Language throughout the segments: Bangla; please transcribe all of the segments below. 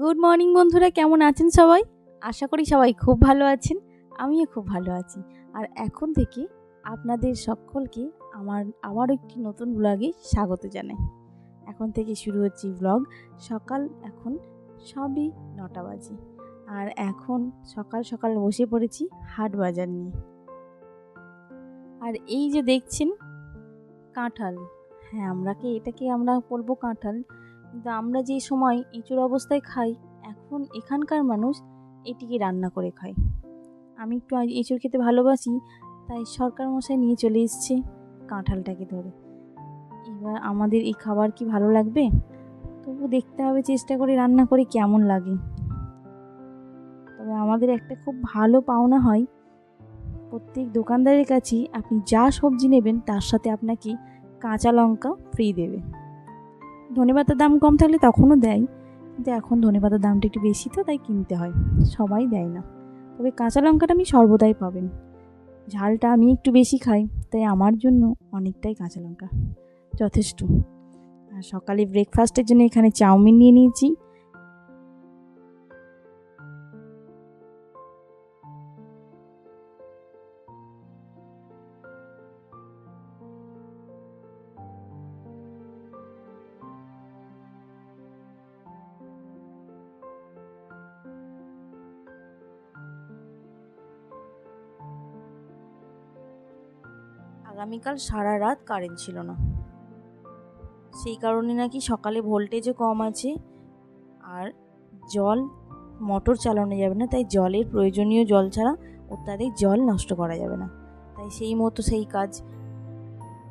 গুড মর্নিং বন্ধুরা, কেমন আছেন সবাই? আশা করি সবাই খুব ভালো আছেন, আমিও খুব ভালো আছি। আর এখন থেকে আপনাদের সকলকে আমার আবার একটি নতুন ব্লগে স্বাগত জানাই। এখন থেকে শুরু হচ্ছে ব্লগ সকাল এখন সবই নটা বাজে। আর এখন সকাল সকাল বসে পড়েছি হাট বাজার নিয়ে। আর এই যে দেখছেন, কাঁঠাল। হ্যাঁ আমরা কি এটাকে আমরা বলব কাঁঠাল। কিন্তু আমরা যে সময় এঁচুর অবস্থায় খাই, এখন এখানকার মানুষ এটিকে রান্না করে খায়। আমি একটু এঁচুর খেতে ভালোবাসি, তাই সরকার মশাই নিয়ে চলে এসছে কাঁঠালটাকে ধরে। এবার আমাদের এই খাবার কি ভালো লাগবে? তবু দেখতে হবে চেষ্টা করে রান্না করে কেমন লাগে। তবে আমাদের একটা খুব ভালো পাওনা হয়, প্রত্যেক দোকানদারের কাছেই আপনি যা সবজি নেবেন তার সাথে আপনাকে কাঁচা লঙ্কা ফ্রি দেবে। ধনেপাতার দাম কম থাকলে তখনও দেয়। কিন্তু এখন ধনেপাতার দামটা একটু বেশি তো, তাই কিনতে হয়। সবাই দেয় না। তবে কাঁচা লঙ্কাটা আমি সর্বদাই পাবেন। ঝালটা আমি একটু বেশি খাই, তাই আমার জন্য অনেকটাই কাঁচা লঙ্কা যথেষ্ট। আর সকালে ব্রেকফাস্টের জন্য এখানে চাউমিন নিয়ে নিয়েছি। আগামীকাল সারা রাত কারেন্ট ছিল না। সেই কারণে নাকি সকালে ভোল্টেজও কম আছে আর জল মোটর চালানো যাবে না, তাই জলের প্রয়োজনীয় জল ছাড়া অত্যাধিক জল নষ্ট করা যাবে না। তাই সেই মতো সেই কাজ,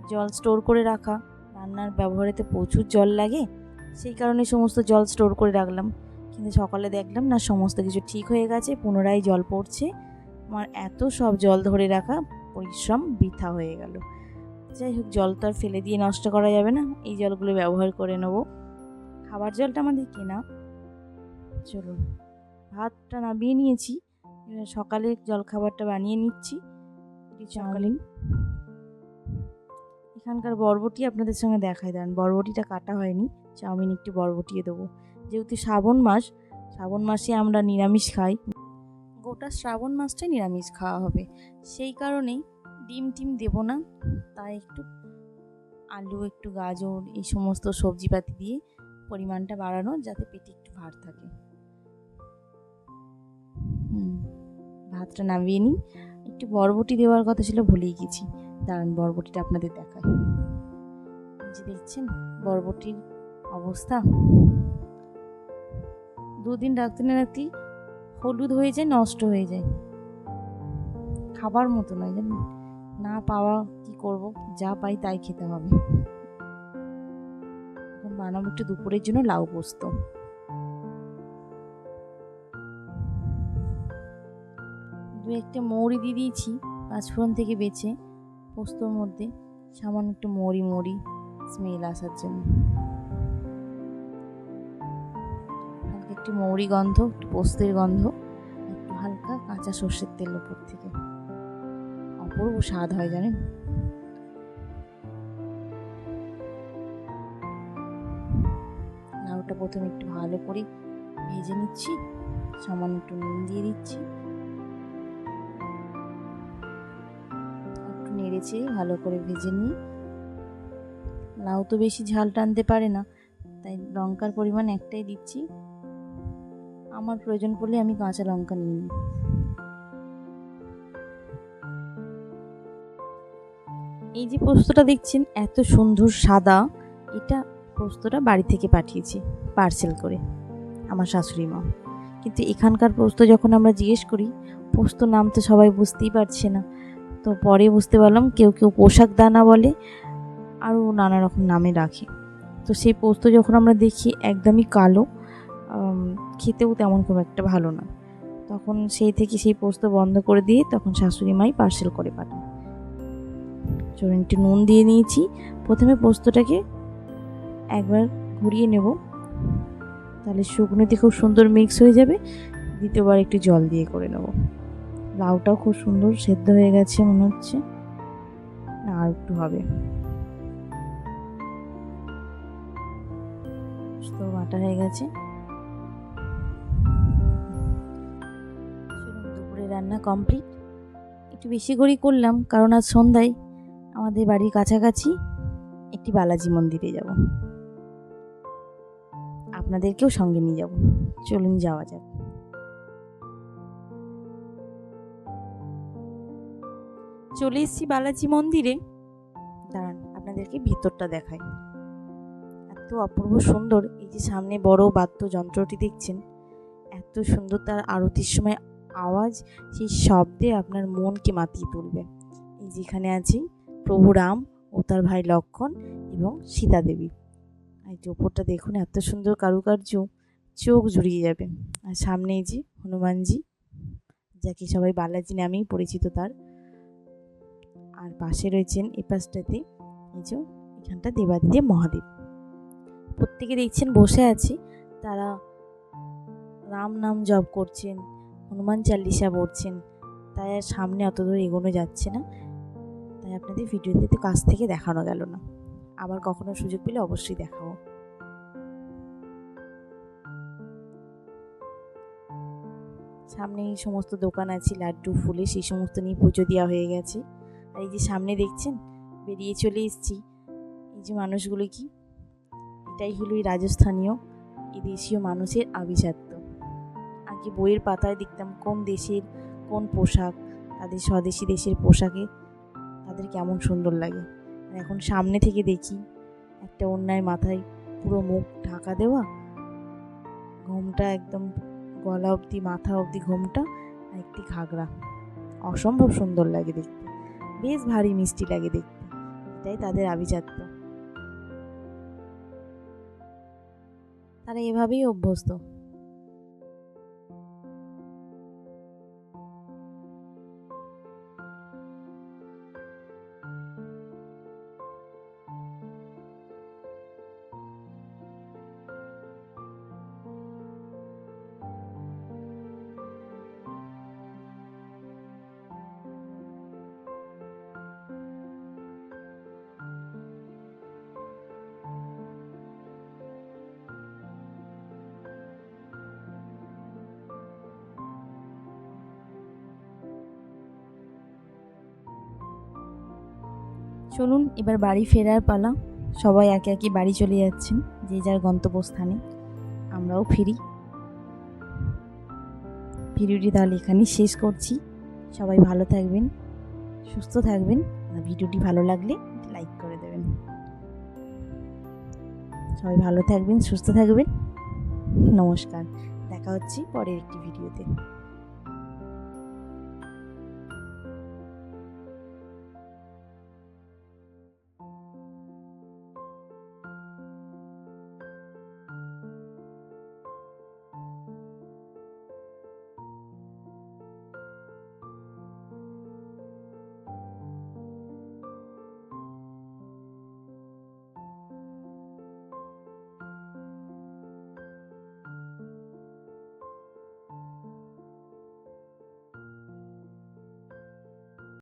জল স্টোর করে রাখা, রান্নার ব্যবহারেতে প্রচুর জল লাগে, সেই কারণে সমস্ত জল স্টোর করে রাখলাম। কিন্তু সকালে দেখলাম না, সমস্ত কিছু ঠিক হয়ে গেছে, পুনরায় জল পড়ছে। আমার এত সব জল ধরে রাখা পরিশ্রম বৃথা হয়ে গেল। যাই হোক জল তো আর ফেলে দিয়ে নষ্ট করা যাবে না। এই জলগুলো ব্যবহার করে নেব। খাবার জলটা আমাদের কেনা। চলুন ভাতটা নামিয়ে নিয়েছি। এবার সকালে জলখাবারটা বানিয়ে নিচ্ছি। চাউমিন। এখানকার বরবটি আপনাদের সঙ্গে দেখায়। দেন বরবটিটা কাটা হয়নি। চাউমিন একটু বরবটিয়ে দেবো। যেহেতু শ্রাবণ মাস শ্রাবণ মাসে আমরা নিরামিষ খাই। গোটা শ্রাবণ মাসটাই নিরামিষ খাওয়া হবে। সেই কারণেই ডিম টিম দেবো না। তাই একটু আলু, একটু গাজর, এই সমস্ত সবজিপাতি দিয়ে পরিমাণটা বাড়ানো যাতে পেটে একটু ভার থাকে। ভাতটা নামিয়ে নিই। একটু বরবটি দেওয়ার কথা ছিল ভুলেই গেছি। দাঁড়ান, বরবটিটা আপনাদের দেখায় যে দেখছেন, বরবটির অবস্থা। দুদিন রাখতে না রাখতেই হলুদ হয়ে যায়, নষ্ট হয়ে যায়। খাবার মতো নয়, জানেন? না পাওয়া কি করব, যা পাই তাই খেতে হবে। এখন বানাবো একটু দুপুরের জন্য লাউ পোস্ত। দু একটা মৌরি দিয়ে দিয়েছি, পাঁচফোড়ন থেকে বেছে পোস্তর মধ্যে। সামান্য একটু মৌরি মৌরি স্মেল আসার জন্য। একটু মৌরি গন্ধ, একটু পোস্তের গন্ধ, একটু হালকা কাঁচা সর্ষের তেল ওপর থেকে। অপূর্ব স্বাদ হয়, জানেন? লাউটা প্রথমে একটু ভালো করে ভেজে নিচ্ছি, সামান্য একটু নুন দিয়ে দিচ্ছি। একটু নেড়েছে ভালো করে ভেজে নিয়ে লাউ তো বেশি ঝাল টানতে পারে না, তাই লঙ্কার পরিমাণ একটাই দিচ্ছি। আমার প্রয়োজন পড়লে আমি কাঁচা লঙ্কা নিয়ে নিই। এই যে পোস্তটা দেখছেন, এত সুন্দর সাদা, এটা পোস্তটা বাড়ি থেকে পাঠিয়েছি, পার্সেল করে, আমার শাশুড়ি মা। কিন্তু এখানকার পোস্ত যখন আমরা জিজ্ঞেস করি, পোস্ত নাম তো সবাই বুঝতেই পারছে না। তো পরে বুঝতে পারলাম, কেউ কেউ পোশাক দানা বলে, আরও নানা রকম নামে রাখে। তো সেই পোস্ত যখন আমরা দেখি, একদমই কালো খেতেও তেমন খুব একটা ভালো না। তখন সেই থেকে সেই পোস্ত বন্ধ করে দিয়ে তখন শাশুড়ি মাই পার্সেল করে পাঠায় চলুন একটু নুন দিয়ে নিয়েছি। প্রথমে পোস্তটাকে একবার ঘুরিয়ে নেব। তাহলে শুকনোতে খুব সুন্দর মিক্স হয়ে যাবে। দ্বিতীয়বার একটু জল দিয়ে করে নেব। লাউটাও খুব সুন্দর সেদ্ধ হয়ে গেছে মনে হচ্ছে। না, আর একটু হবে। তো বাটা হয়ে গেছে। রান্না কমপ্লিট একটু বেশি করেই করলাম, কারণ আজ সন্ধ্যায় আমাদের বাড়ির কাছাকাছি একটি বালাজি মন্দিরে যাব। আপনাদেরকেও সঙ্গে নিয়ে যাব। চলুন যাওয়া যাক। চলে এসেছি বালাজি মন্দিরে। দাঁড়ান, আপনাদেরকে ভিতরটা দেখাই। এত অপূর্ব সুন্দর, এই যে সামনে বড় বাদ্যযন্ত্রটি দেখছেন, এত সুন্দর তার আরতির সময় আওয়াজ, সেই শব্দে আপনার মনকে মাতিয়ে তুলবে। এই যেখানে আছি, প্রভু রাম ও তার ভাই লক্ষণ এবং সীতা দেবী। এই যে ওপরটা দেখুন, এত সুন্দর কারুকার্য, চোখ জুড়িয়ে যাবে। আর সামনে এই যে হনুমানজি, যাকে সবাই বালাজি নামেই পরিচিত তার। আর পাশে রয়েছেন এ পাশটাতে, এই যে এখানটা দেবাদিদেব মহাদেব। প্রত্যেকে দেখছেন বসে আছে, তারা রাম নাম জপ করছেন হনুমান চাল্লিশা পড়ছেন। তাই আর সামনে অত দূর এগোনো যাচ্ছে না। তাই আপনাদের ভিডিওতে তো কাছ থেকে দেখানো গেল না। আবার কখনো সুযোগ পেলে অবশ্যই দেখাবো। সামনে এই সমস্ত দোকান আছে, লাড্ডু ফুলে সেই সমস্ত নিয়ে পুজো দেওয়া হয়ে গেছে। আর এই যে সামনে দেখছেন, বেরিয়ে চলে এসেছি। এই যে মানুষগুলো কি? এটাই হলো এই রাজস্থানীয়, এই দেশীয় মানুষের আভিজাত্য। আগে বইয়ের পাতায় দেখতাম কোন দেশের কোন পোশাক, তাদের স্বদেশি দেশের পোশাকে তাদের কেমন সুন্দর লাগে। আর এখন সামনে থেকে দেখি একটা অন্যায় মাথায় পুরো মুখ ঢাকা দেওয়া, ঘোমটা একদম গলা অবধি, মাথা অবধি ঘোমটা আর একটি ঘাগরা। অসম্ভব সুন্দর লাগে দেখতে। বেশ ভারী মিষ্টি লাগে দেখতে। এটাই তাদের আভিজাত্য। তারা এভাবেই অভ্যস্ত। চলুন, এবার বাড়ি ফেরার পালা। সবাই একে একে বাড়ি চলে যাচ্ছেন, যে যার গন্তব্যস্থানে। আমরাও ফিরি। ভিডিওটি তাহলে এখানেই শেষ করছি। সবাই ভালো থাকবেন, সুস্থ থাকবেন। ভিডিওটি ভালো লাগলে লাইক করে দেবেন। সবাই ভালো থাকবেন, সুস্থ থাকবেন। নমস্কার। দেখা হচ্ছে পরের একটি ভিডিওতে।